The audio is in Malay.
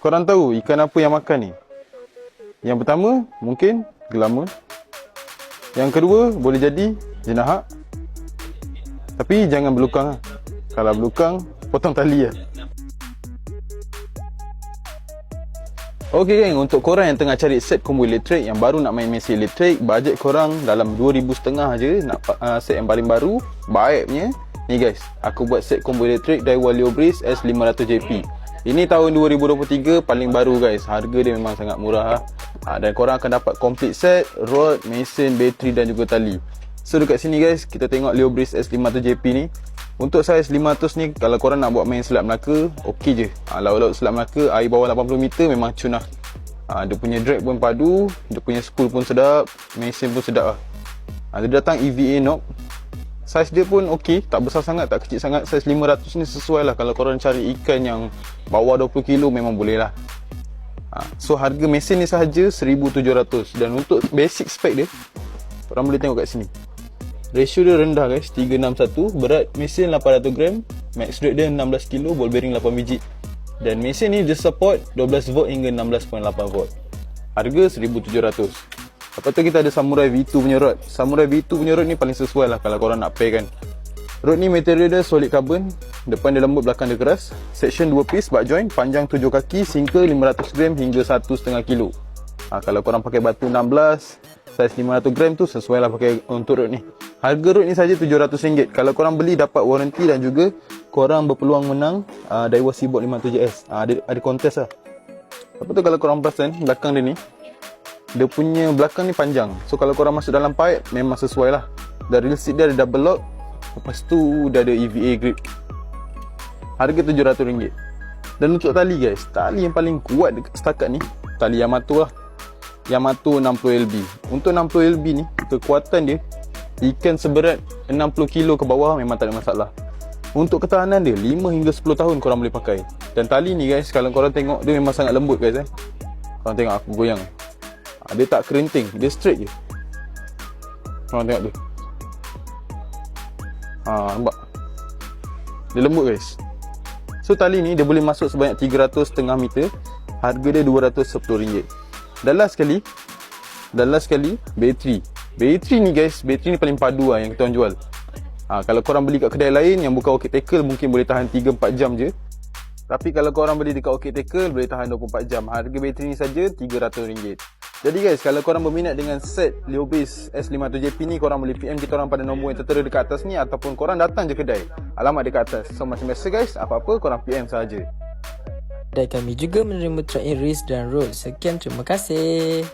Korang tahu ikan apa yang makan ni? Yang pertama, mungkin gelama. Yang kedua, boleh jadi jenahak. Tapi jangan berlukang lah. Kalau berlukang, potong tali lah. Okey geng, untuk korang yang tengah cari set combo elektrik yang baru nak main mesin elektrik, bajet korang dalam 2000 setengah je nak uh, set yang paling baru, baik punya. Ni guys, aku buat set combo elektrik Daiwa Leo Breeze S500JP. Ini tahun 2023 paling baru guys. Harga dia memang sangat murah. Ha, dan korang akan dapat complete set, rod, mesin, bateri dan juga tali. So dekat sini guys, kita tengok Leo Breeze S500JP ni. Untuk saiz 500 ni kalau korang nak buat main selat Melaka, okey je. Ha, laut-laut selat Melaka air bawah 80 meter memang cun lah. Ha, dia punya drag pun padu, dia punya spool pun sedap, mesin pun sedap lah. Ha, dia datang EVA knob. Saiz dia pun okey, tak besar sangat, tak kecil sangat. Saiz 500 ni sesuai lah kalau korang cari ikan yang bawah 20 kilo memang boleh lah. Ha, so harga mesin ni sahaja 1700 dan untuk basic spec dia korang boleh tengok kat sini. Ratio dia rendah guys 361 Berat mesin 800 gram Max rate dia 16 kilo Ball bearing 8 biji Dan mesin ni dia support 12 volt hingga 16.8 volt Harga 1700 Lepas tu kita ada Samurai V2 punya rod. Samurai V2 punya rod ni paling sesuai lah Kalau korang nak pair kan. Rod ni material dia solid carbon. Depan dia lembut, belakang dia keras. Section 2 piece, butt joint Panjang 7 kaki Sinker 500 gram hingga 1.5 kilo. Ha, Kalau korang pakai batu 16 Saiz 500 gram tu sesuai lah pakai untuk rod ni. Harga rod ni saja RM700 Kalau korang beli dapat warranty dan juga Korang berpeluang menang uh, Daiwa Seaboard 57S uh, ada, ada kontes lah. Lepas tu kalau korang perasan Belakang dia ni Dia punya belakang ni panjang. So kalau korang masuk dalam pipe Memang sesuai lah Dan real seat dia ada double lock Lepas tu dia ada EVA grip. Harga RM700 Dan untuk tali guys Tali yang paling kuat dekat setakat ni Tali Yamato lah. Yamato 60LB Untuk 60LB ni Kekuatan dia Ikan seberat 60 kilo ke bawah memang tak ada masalah. Untuk ketahanan dia 5 hingga 10 tahun korang boleh pakai. Dan tali ni guys Kalau korang tengok Dia memang sangat lembut guys eh. Korang tengok aku goyang ha, Dia tak kerinting Dia straight je Korang tengok tu ha, Nampak Dia lembut guys So tali ni dia boleh masuk sebanyak 300 setengah meter Harga dia RM210 Dan last sekali Dan last sekali Bateri Bateri ni guys, bateri ni paling padu lah yang kita orang jual. Ha, kalau korang beli kat kedai lain yang bukan OK Tackle mungkin boleh tahan 3-4 jam je. Tapi kalau korang beli dekat OK Tackle boleh tahan 24 jam. Harga bateri ni saja RM300. Jadi guys, kalau korang berminat dengan set Leobase S500JP ni, korang boleh PM kita orang pada nombor yang tertera dekat atas ni ataupun korang datang je kedai. Alamat dekat atas. So macam biasa guys, apa-apa korang PM saja. Dan kami juga menerima track in race dan road. Sekian terima kasih.